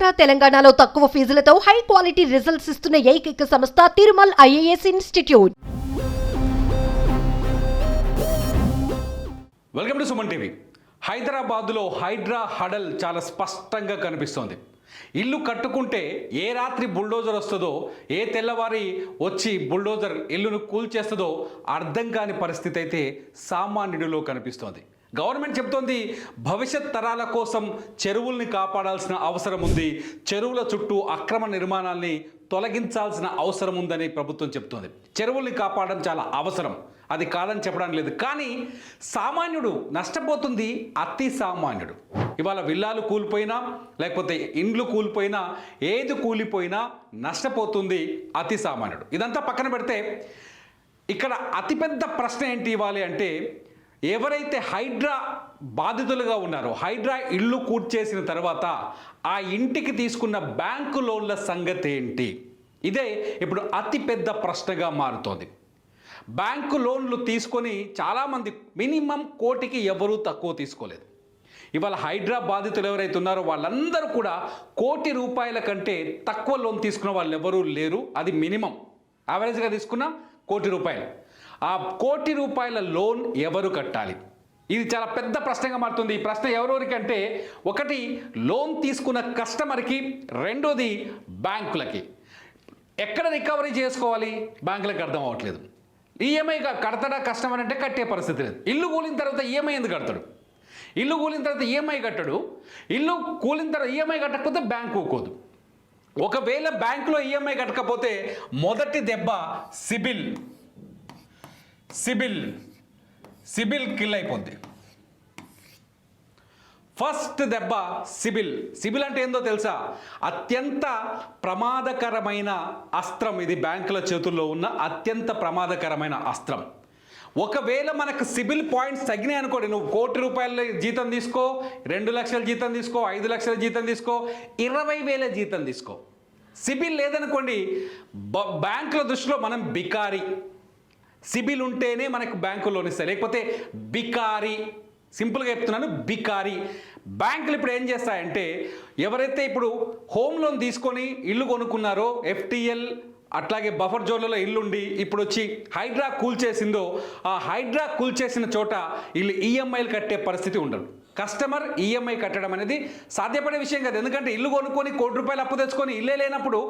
ఆంధ్ర తెలంగాణలో తక్కువ ఫీజులతో high quality results ఇస్తున్న ఏకైక సంస్థ Tirumal IAS institute. Welcome to Suman TV. హైదరాబాదులో హైడ్రా హడల్ చాలా స్పష్టంగా కనిపిస్తోంది. ఇల్లు కట్టుకుంటే ఏ రాత్రి బుల్డోజర్ వస్తుందో ఏ తెల్లవారి వచ్చి బుల్డోజర్ ఇల్లును కూల్చేస్తుందో అర్థం కాని పరిస్థితి అయితే సామాన్యుడిలో కనిపిస్తోంది. గవర్నమెంట్ చెబుతోంది భవిష్యత్ తరాల కోసం చెరువుల్ని కాపాడాల్సిన అవసరం ఉంది. చెరువుల చుట్టూ అక్రమ నిర్మాణాల్ని తొలగించాల్సిన అవసరం ఉందని ప్రభుత్వం చెబుతోంది చెరువుల్ని కాపాడడం చాలా అవసరం. అది కాదని చెప్పడం లేదు. కానీ సామాన్యుడు నష్టపోతుంది అతి సామాన్యుడు. ఇవాళ విల్లాలు కూలిపోయినా లేకపోతే ఇండ్లు కూలిపోయినా ఏది కూలిపోయినా నష్టపోతుంది అతి సామాన్యుడు. ఇదంతా పక్కన పెడితే ఇక్కడ అతిపెద్ద ప్రశ్న ఏంటి ఇవ్వాలి అంటే ఎవరైతే హైడ్రా బాధితులుగా ఉన్నారో హైడ్రా ఇల్లు కూర్చేసిన తర్వాత ఆ ఇంటికి తీసుకున్న బ్యాంకు లోన్ల సంగతి ఏంటి? ఇదే ఇప్పుడు అతిపెద్ద ప్రశ్నగా మారుతోంది. బ్యాంకు లోన్లు తీసుకొని చాలామంది మినిమం కోటికి ఎవరూ తక్కువ తీసుకోలేదు. ఇవాళ హైడ్రా బాధితులు ఎవరైతే ఉన్నారో వాళ్ళందరూ కూడా కోటి రూపాయల కంటే తక్కువ లోన్ తీసుకున్న వాళ్ళు ఎవరూ లేరు. అది మినిమం. యావరేజ్గా తీసుకున్న కోటి రూపాయలు. ఆ కోటి రూపాయల లోన్ ఎవరు కట్టాలి? ఇది చాలా పెద్ద ప్రశ్నగా మారుతుంది. ఈ ప్రశ్న ఎవరెవరికంటే ఒకటి లోన్ తీసుకున్న కస్టమర్కి రెండోది బ్యాంకులకి. ఎక్కడ రికవరీ చేసుకోవాలి? బ్యాంకులకు అర్థం అవ్వట్లేదు. ఈఎంఐ కడతాడా కస్టమర్ అంటే కట్టే పరిస్థితి లేదు. ఇల్లు కూలిన తర్వాత ఈఎంఐ ఎందుకు కడతాడు? ఇల్లు కూలిన తర్వాత ఈఎంఐ కట్టడు. ఇల్లు కూలిన తర్వాత ఈఎంఐ కట్టకపోతే బ్యాంకు ఊకోదు. ఒకవేళ బ్యాంకులో ఈఎంఐ కట్టకపోతే మొదటి దెబ్బ సిబిల్. సిబిల్ సిబిల్ కిల్ అయిపోద్ది. ఫస్ట్ దెబ్బ సిబిల్. సిబిల్ అంటే ఏందో తెలుసా? అత్యంత ప్రమాదకరమైన అస్త్రం ఇది బ్యాంకుల చేతుల్లో ఉన్న అత్యంత ప్రమాదకరమైన అస్త్రం. ఒకవేళ మనకు సిబిల్ పాయింట్స్ తగ్గినాయి అనుకోండి నువ్వు కోటి రూపాయల జీతం తీసుకో రెండు లక్షల జీతం తీసుకో ఐదు లక్షల జీతం తీసుకో ఇరవై వేల జీతం తీసుకో. సిబిల్ లేదనుకోండి బ్యాంకుల దృష్టిలో మనం బికారి. సిబిల్ ఉంటేనే మనకు బ్యాంకు లోన్ ఇస్తాయి. లేకపోతే బికారి సింపుల్గా చెప్తున్నాను బికారి. బ్యాంకులు ఇప్పుడు ఏం చేస్తాయంటే ఎవరైతే ఇప్పుడు హోమ్ లోన్ తీసుకొని ఇల్లు కొనుక్కున్నారో ఎఫ్టిఎల్ అట్లాగే బఫర్ జోన్లలో ఇల్లుండి ఇప్పుడు వచ్చి హైడ్రా కూల్చేసిందో ఆ హైడ్రా కూల్చేసిన చోట వీళ్ళు ఈఎంఐలు కట్టే పరిస్థితి ఉండదు. కస్టమర్ ఈఎంఐ కట్టడం అనేది సాధ్యపడే విషయం కాదు. ఎందుకంటే ఇల్లు కొనుక్కొని కోటి రూపాయలు అప్పు తెచ్చుకొని ఇల్లే లేనప్పుడు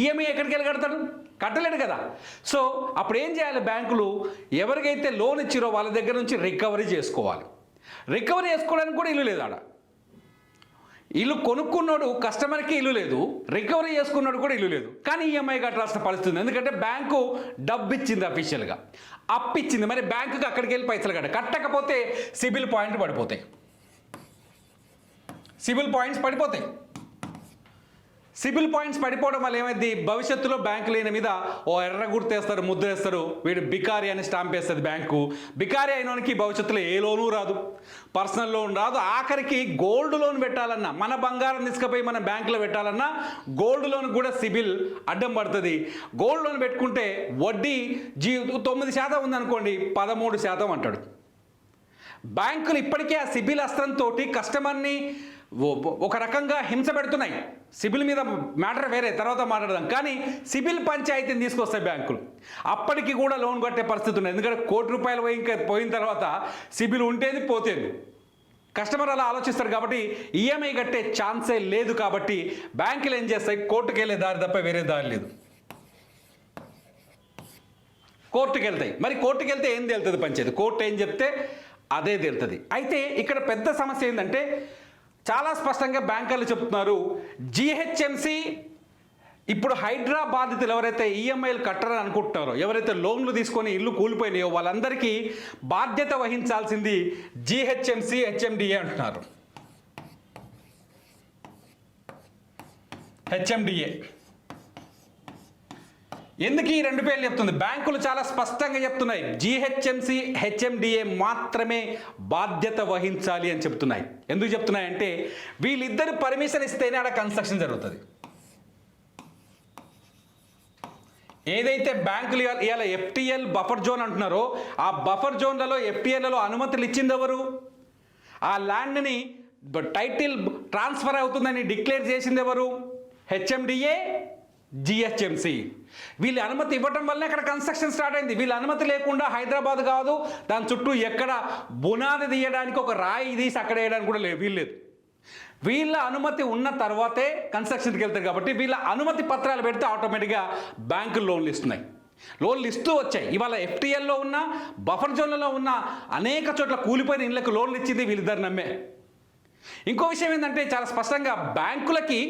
ఈఎంఐ ఎక్కడికి వెళ్ళి కడతాడు? కట్టలేడు కదా. సో అప్పుడు ఏం చేయాలి బ్యాంకులు? ఎవరికైతే లోన్ ఇచ్చిరో వాళ్ళ దగ్గర నుంచి రికవరీ చేసుకోవాలి. రికవరీ చేసుకోవడానికి కూడా ఇల్లు లేదు ఇల్లు కొనుక్కున్నాడు కస్టమర్కి ఇల్లు లేదు. రికవరీ చేసుకున్నాడు కూడా ఇల్లు లేదు. కానీ ఈఎంఐ కట్టాల్సిన పరిస్థితి ఎందుకంటే బ్యాంకు డబ్బు ఇచ్చింది అఫీషియల్గా అప్పు ఇచ్చింది మరి బ్యాంకుకి అక్కడికి వెళ్ళి పైసలు కట్ట కట్టకపోతే సిబిల్ పాయింట్ పడిపోతాయి. సిబిల్ పాయింట్స్ పడిపోతాయి. సిబిల్ పాయింట్స్ పడిపోవడం వల్ల ఏమైంది? భవిష్యత్తులో బ్యాంకులు ఈయన మీద ఓ ఎర్ర గుర్తేస్తారు ముద్రేస్తారు. వీడు బికారి అని స్టాంప్ వేస్తుంది బ్యాంకు. బికారి అయినోనికి భవిష్యత్తులో ఏ లోను రాదు. పర్సనల్ లోన్ రాదు. ఆఖరికి గోల్డ్ లోన్ పెట్టాలన్నా మన బంగారం తీసుకుపోయి మన బ్యాంకులో పెట్టాలన్నా గోల్డ్ లోన్ కూడా సిబిల్ అడ్డం పడుతుంది. గోల్డ్ లోన్ పెట్టుకుంటే వడ్డీ జీ తొమ్మిది శాతం ఉందనుకోండి పదమూడు శాతం అంటాడు. బ్యాంకులు ఇప్పటికే ఆ సిబిల్ అస్త్రంతో కస్టమర్ని ఒక రకంగా హింస పెడుతున్నాయి. సిబిల్ మీద మ్యాటర్ వేరే తర్వాత మాట్లాడదాం. కానీ సిబిల్ పంచాయతీని తీసుకొస్తాయి బ్యాంకులు. అప్పటికి కూడా లోన్ కట్టే పరిస్థితి ఉంది ఎందుకంటే కోటి రూపాయలు పోయి ఇంకా పోయిన తర్వాత సిబిల్ ఉంటేది పోతేది. కస్టమర్ అలా ఆలోచిస్తారు కాబట్టి ఈఎంఐ కట్టే ఛాన్సే లేదు కాబట్టి బ్యాంకులు ఏం చేస్తాయి? కోర్టుకు వెళ్ళే దారి తప్ప వేరే దారి లేదు. కోర్టుకు వెళ్తాయి మరి కోర్టుకి వెళ్తే ఏం తేలుతుంది పంచాయతీ? కోర్టు ఏం చెప్తే అదే తేలుతుంది. అయితే ఇక్కడ పెద్ద సమస్య ఏంటంటే చాలా స్పష్టంగా బ్యాంకర్లు చెప్తున్నారు. జిహెచ్ఎంసి ఇప్పుడు హైడ్రా బాధితులు ఎవరైతే ఈఎంఐలు కట్టరని అనుకుంటున్నారో ఎవరైతే లోన్లు తీసుకొని ఇల్లు కూలిపోయినాయో వాళ్ళందరికీ బాధ్యత వహించాల్సింది జిహెచ్ఎంసి హెచ్ఎండిఏ అంటున్నారు. హెచ్ఎండిఏ ఎందుకు ఈ రెండు పేర్లు చెప్తుంది? బ్యాంకులు చాలా స్పష్టంగా చెప్తున్నాయి. జిహెచ్ఎంసి హెచ్ఎండిఏ మాత్రమే బాధ్యత వహించాలి అని చెప్తున్నాయి. ఎందుకు చెప్తున్నాయి అంటే వీళ్ళిద్దరు పర్మిషన్ ఇస్తేనే ఆడ కన్స్ట్రక్షన్ జరుగుతుంది. ఏదైతే బ్యాంకులు ఇవాళ- ఎఫ్టీఎల్ బఫర్ జోన్ అంటున్నారో ఆ బఫర్ జోన్లలో ఎఫ్టీఎల్లలో అనుమతులు ఇచ్చింది ఎవరు ఆ ల్యాండ్ని టైటిల్ ట్రాన్స్ఫర్ అవుతుందని డిక్లేర్ చేసింది ఎవరు హెచ్ఎండిఏ జిహెచ్ఎంసి. వీళ్ళ అనుమతి ఇవ్వటం వల్లనే అక్కడ కన్స్ట్రక్షన్ స్టార్ట్ అయింది. వీళ్ళ అనుమతి లేకుండా హైదరాబాద్ కాదు దాని చుట్టూ ఎక్కడ బునాది తీయడానికి ఒక రాయి తీసి అక్కడ వేయడానికి కూడా లేదు వీల్లేదు వీళ్ళ అనుమతి ఉన్న తర్వాతే కన్స్ట్రక్షన్కి వెళ్తారు కాబట్టి వీళ్ళ అనుమతి పత్రాలు పెడితే ఆటోమేటిక్గా బ్యాంకులు లోన్లు ఇస్తున్నాయి. లోన్లు ఇస్తూ వచ్చాయి. ఇవాళ ఎఫ్టీఎల్లో ఉన్న బఫర్ జోన్లలో ఉన్న అనేక చోట్ల కూలిపోయిన ఇళ్ళకు లోన్లు ఇచ్చింది వీళ్ళిద్దరు నమ్మే. ఇంకో విషయం ఏంటంటే చాలా స్పష్టంగా బ్యాంకులకి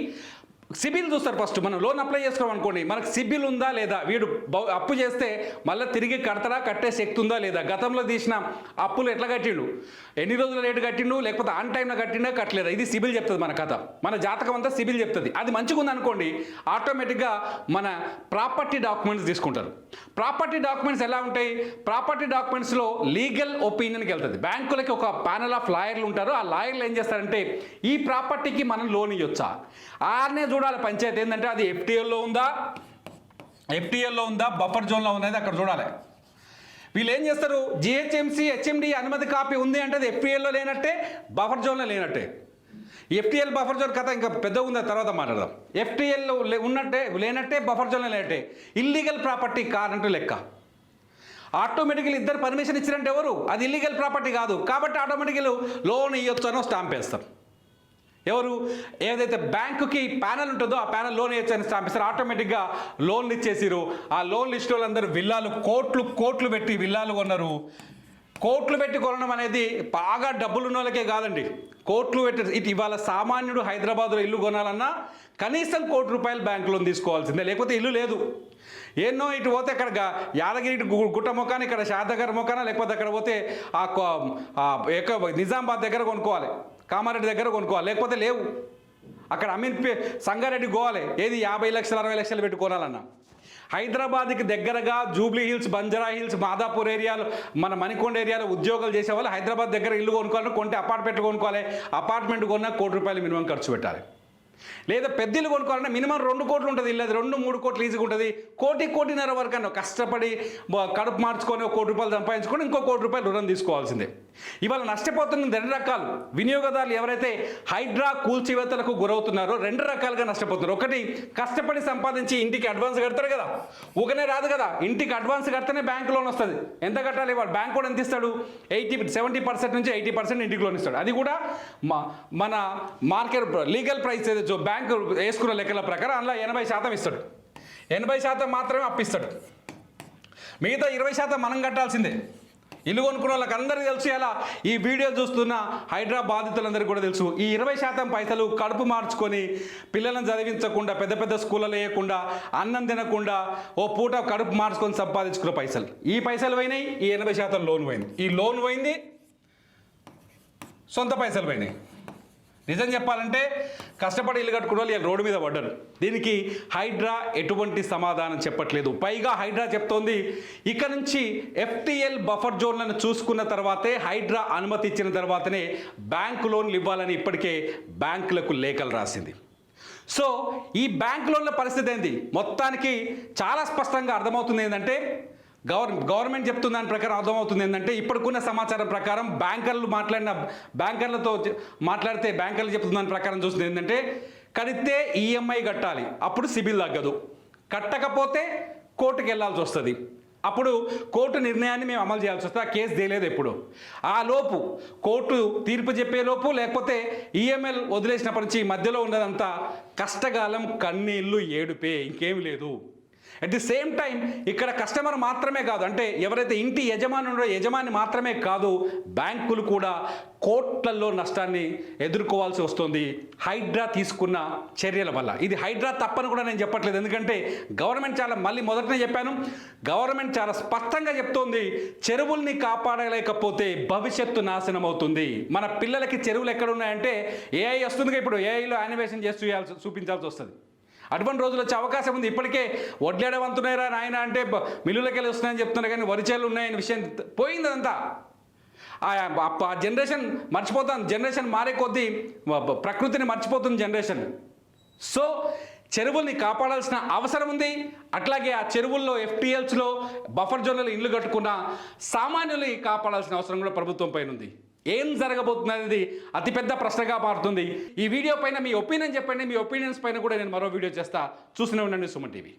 సిబిల్ చూస్తారు ఫస్ట్. మనం లోన్ అప్లై చేసుకోవాలి అనుకోండి మనకు సిబిల్ ఉందా లేదా? వీడు బౌ- అప్పు చేస్తే మళ్ళీ తిరిగి కడతడా కట్టే శక్తి ఉందా లేదా? గతంలో తీసిన అప్పులు ఎట్లా కట్టిండు? ఎన్ని రోజుల రేటు కట్టిండు? లేకపోతే ఆన్ టైంలో కట్టిండా కట్టలేదా? ఇది సిబిల్ చెప్తుంది మన కథ. మన జాతకం అంతా సిబిల్ చెప్తుంది. అది మంచిగా ఉందనుకోండి ఆటోమేటిక్గా మన ప్రాపర్టీ డాక్యుమెంట్స్ తీసుకుంటారు. ప్రాపర్టీ డాక్యుమెంట్స్ ఎలా ఉంటాయి? ప్రాపర్టీ డాక్యుమెంట్స్లో లీగల్ ఒపీనియన్కి వెళ్తుంది. బ్యాంకులకి ఒక ప్యానల్ ఆఫ్ లాయర్లు ఉంటారు. ఆ లాయర్లు ఏం చేస్తారంటే ఈ ప్రాపర్టీకి మనం లోన్ ఇవ్వచ్చా ఆర్నే చూడ చూడాలి పంచాయతీ ఏంటంటే అది ఎఫ్టీఎల్లో ఉందా? ఎఫ్టీఎల్లో ఉందా? బఫర్ జోన్లో ఉందా అక్కడ చూడాలి. వీళ్ళు ఏం చేస్తారు? జిహెచ్ఎంసీ హెచ్ఎండి అనుమతి కాపీ ఉంది అంటే అది ఎఫ్టీఎల్లో లేనట్టే బఫర్ జోన్లో లేనట్టే. ఎఫ్టీఎల్ బఫర్ జోన్ కథ ఇంకా పెద్ద ఉంది? తర్వాత మాట్లాడదాం. ఎఫ్టీఎల్ ఉన్నట్టే లేనట్టే బఫర్ జోన్లో లేనట్టే. ఇల్లీగల్ ప్రాపర్టీ కాదంటూ లెక్క. ఆటోమేటికల్ ఇద్దరు పర్మిషన్ ఇచ్చినట్టు ఎవరు? అది ఇల్లీగల్ ప్రాపర్టీ కాదు. కాబట్టి ఆటోమేటికల్ లోన్ ఇవ్వచ్చు అని స్టాంప్ వేస్తారు. ఎవరు? ఏదైతే బ్యాంకుకి ప్యానల్ ఉంటుందో ఆ ప్యానల్ లోన్ ఇవ్వచ్చు అని ఆటోమేటిక్గా లోన్లు ఇచ్చేసారు ఆ లోన్ లిస్ట్ వాళ్ళందరూ విల్లాలు కోట్లు కోట్లు పెట్టి విల్లాలు కొన్నారు. కోట్లు పెట్టి కొనడం అనేది బాగా డబ్బులు ఉన్న వాళ్ళకే కాదండి. కోట్లు పెట్టి ఇటు ఇవాళ సామాన్యుడు హైదరాబాద్లో ఇల్లు కొనాలన్నా కనీసం కోటి రూపాయలు బ్యాంక్ లోన్ తీసుకోవాల్సిందే. లేకపోతే ఇల్లు లేదు. ఎన్నో ఇటు పోతే అక్కడ యాదగిరి గు- గుట్ట ముఖాన్ని ఇక్కడ శాతగర్ ముఖాన లేకపోతే అక్కడ పోతే ఆ ఎక్క నిజామాబాద్ దగ్గర కొనుక్కోవాలి. కామారెడ్డి దగ్గర కొనుక్కోవాలి. లేకపోతే లేవు. అక్కడ అమీన్ పే సంగారెడ్డి గోవాలి. ఏది? యాభై లక్షలు అరవై లక్షలు పెట్టుకోవాలన్నా హైదరాబాద్కి దగ్గరగా జూబ్లీ హిల్స్ బంజారా హిల్స్ మాదాపూర్ ఏరియాలో మన మణికొండ ఏరియాలో ఉద్యోగాలు చేసేవాళ్ళు హైదరాబాద్ దగ్గర ఇల్లు కొనుక్కోవాలి కొంటే అపార్ట్మెంట్ కొనుక్కోవాలి. అపార్ట్మెంట్ కొన్నా కోటి రూపాయలు మినిమం ఖర్చు పెట్టాలి. లేదా పెద్ద ఇల్లు కొనుక్కోవాలంటే మినిమం రెండు కోట్లు ఉంటుంది ఇల్లు. రెండు మూడు కోట్లు ఈజీగా ఉంటుంది. కోటి కోటిన్నర వరకు అన్న కష్టపడి కడుపు మార్చుకొని ఒక కోటి రూపాయలు సంపాదించుకొని ఇంకో కోటి రూపాయలు రుణం తీసుకోవాల్సిందే. ఇవాళ నష్టపోతున్న రెండు రకాలు. వినియోగదారులు ఎవరైతే హైడ్రా కూల్చివేతలకు గురవుతున్నారో రెండు రకాలుగా నష్టపోతున్నారు. ఒకటి కష్టపడి సంపాదించి ఇంటికి అడ్వాన్స్ కడతారు కదా. ఒకనే రాదు కదా. ఇంటికి అడ్వాన్స్ కడితేనే బ్యాంక్ లోన్ వస్తుంది. ఎంత కట్టాలి వాడు బ్యాంక్ కూడా ఎంత ఇస్తాడు? ఎయిటీ సెవెంటీ పర్సెంట్ నుంచి ఎయిటీ పర్సెంట్ ఇంటికి లోన్ ఇస్తాడు. అది కూడా మా- మన మార్కెట్ లీగల్ ప్రైస్ ఏదో బ్యాంక్ వేసుకున్న లెక్కల ప్రకారం అందులో ఎనభై శాతం ఇస్తాడు. ఎనభై శాతం మాత్రమే అప్పిస్తాడు. మిగతా ఇరవై శాతం మనం కట్టాల్సిందే. ఇల్లు కొనుక్కున్న వాళ్ళకి అందరికీ తెలుసు ఎలా? ఈ వీడియో చూస్తున్న హైడ్రా బాధితులందరికీ కూడా తెలుసు. ఈ ఇరవై శాతం పైసలు కడుపు మార్చుకొని పిల్లలను చదివించకుండా పెద్ద పెద్ద స్కూళ్ళలో వేయకుండా అన్నం తినకుండా ఓ పూట కడుపు మార్చుకొని సంపాదించుకున్న పైసలు. ఈ పైసలు పోయినాయి ఈ ఎనభై శాతం లోన్ పోయింది. ఈ లోన్ పోయింది సొంత పైసలు పోయినాయి. నిజం చెప్పాలంటే కష్టపడి ఇల్లు కట్టుకున్న వాళ్ళు రోడ్డు మీద పడ్డారు. దీనికి హైడ్రా ఎటువంటి సమాధానం చెప్పట్లేదు. పైగా హైడ్రా చెప్తోంది ఇక నుంచి ఎఫ్టీఎల్ బఫర్ జోన్లను చూసుకున్న తర్వాతే హైడ్రా అనుమతి ఇచ్చిన తర్వాతనే బ్యాంకు లోన్లు ఇవ్వాలని ఇప్పటికే బ్యాంకులకు లేఖలు రాసింది. సో ఈ బ్యాంక్ లోన్ల పరిస్థితి ఏంది? మొత్తానికి చాలా స్పష్టంగా అర్థమవుతుంది ఏంటంటే గవర్ గవర్నమెంట్ చెప్తున్న దాని ప్రకారం అర్థమవుతుంది ఏంటంటే ఇప్పటికున్న సమాచారం ప్రకారం బ్యాంకర్లు మాట్లాడిన బ్యాంకర్లతో మాట్లాడితే బ్యాంకర్లు చెప్తున్న దాని ప్రకారం చూస్తుంది ఏంటంటే కడితే ఈఎంఐ కట్టాలి అప్పుడు సిబిల్ తగ్గదు. కట్టకపోతే కోర్టుకు వెళ్ళాల్సి వస్తుంది. అప్పుడు కోర్టు నిర్ణయాన్ని మేము అమలు చేయాల్సి వస్తుంది ఆ కేసు తేలేదు ఎప్పుడు. ఆ లోపు కోర్టు తీర్పు చెప్పే లోపు లేకపోతే ఈఎంఎల్ వదిలేసినప్పటి నుంచి మధ్యలో ఉన్నదంతా కష్టకాలం కన్నీళ్ళు ఏడుపే ఇంకేం లేదు. అట్ ది సేమ్ టైం ఇక్కడ కస్టమర్ మాత్రమే కాదు అంటే ఎవరైతే ఇంటి యజమాని ఉన్నారో యజమాని మాత్రమే కాదు బ్యాంకులు కూడా కోట్లల్లో నష్టాన్ని ఎదుర్కోవాల్సి వస్తుంది హైడ్రా తీసుకున్న చర్యల వల్ల. ఇది హైడ్రా తప్పని కూడా నేను చెప్పట్లేదు ఎందుకంటే గవర్నమెంట్ చాలా మళ్ళీ మొదటనే చెప్పాను గవర్నమెంట్ చాలా స్పష్టంగా చెప్తోంది చెరువుల్ని కాపాడలేకపోతే భవిష్యత్తు నాశనం అవుతుంది మన పిల్లలకి చెరువులు ఎక్కడ ఉన్నాయంటే ఏఐ వస్తుంది ఇప్పుడు ఏఐలో యానిమేషన్ చేసి చూపించాల్సి వస్తుంది. అటువంటి రోజులు వచ్చే అవకాశం ఉంది. ఇప్పటికే వడ్లేడవంతున్నాయిరా నాయన అంటే మిల్లులకెళ్ళి మిల్లులకి వెళ్ళి వస్తున్నాయని చెప్తున్నారు కానీ వరిచేలు ఉన్నాయని విషయం పోయింది అదంతా. ఆ జనరేషన్ మర్చిపోతాం. జనరేషన్ మారే కొద్దీ ప్రకృతిని మర్చిపోతుంది జనరేషన్. సో చెరువుల్ని కాపాడాల్సిన అవసరం ఉంది. అట్లాగే ఆ చెరువుల్లో ఎఫ్టీఎల్స్లో బఫర్ జోన్లలో ఇల్లు కట్టుకున్న సామాన్యుల్ని కాపాడాల్సిన అవసరం కూడా ప్రభుత్వం పైన ఉంది ఏం జరగబోతుంది అతిపెద్ద ప్రశ్నగా మారుతుంది. ఈ వీడియో పైన మీ ఒపీనియన్ చెప్పండి. మీ ఒపీనియన్స్ పైన కూడా నేను మరో వీడియో చేస్తా. చూస్తూనే ఉండండి సుమన్ టీవీ.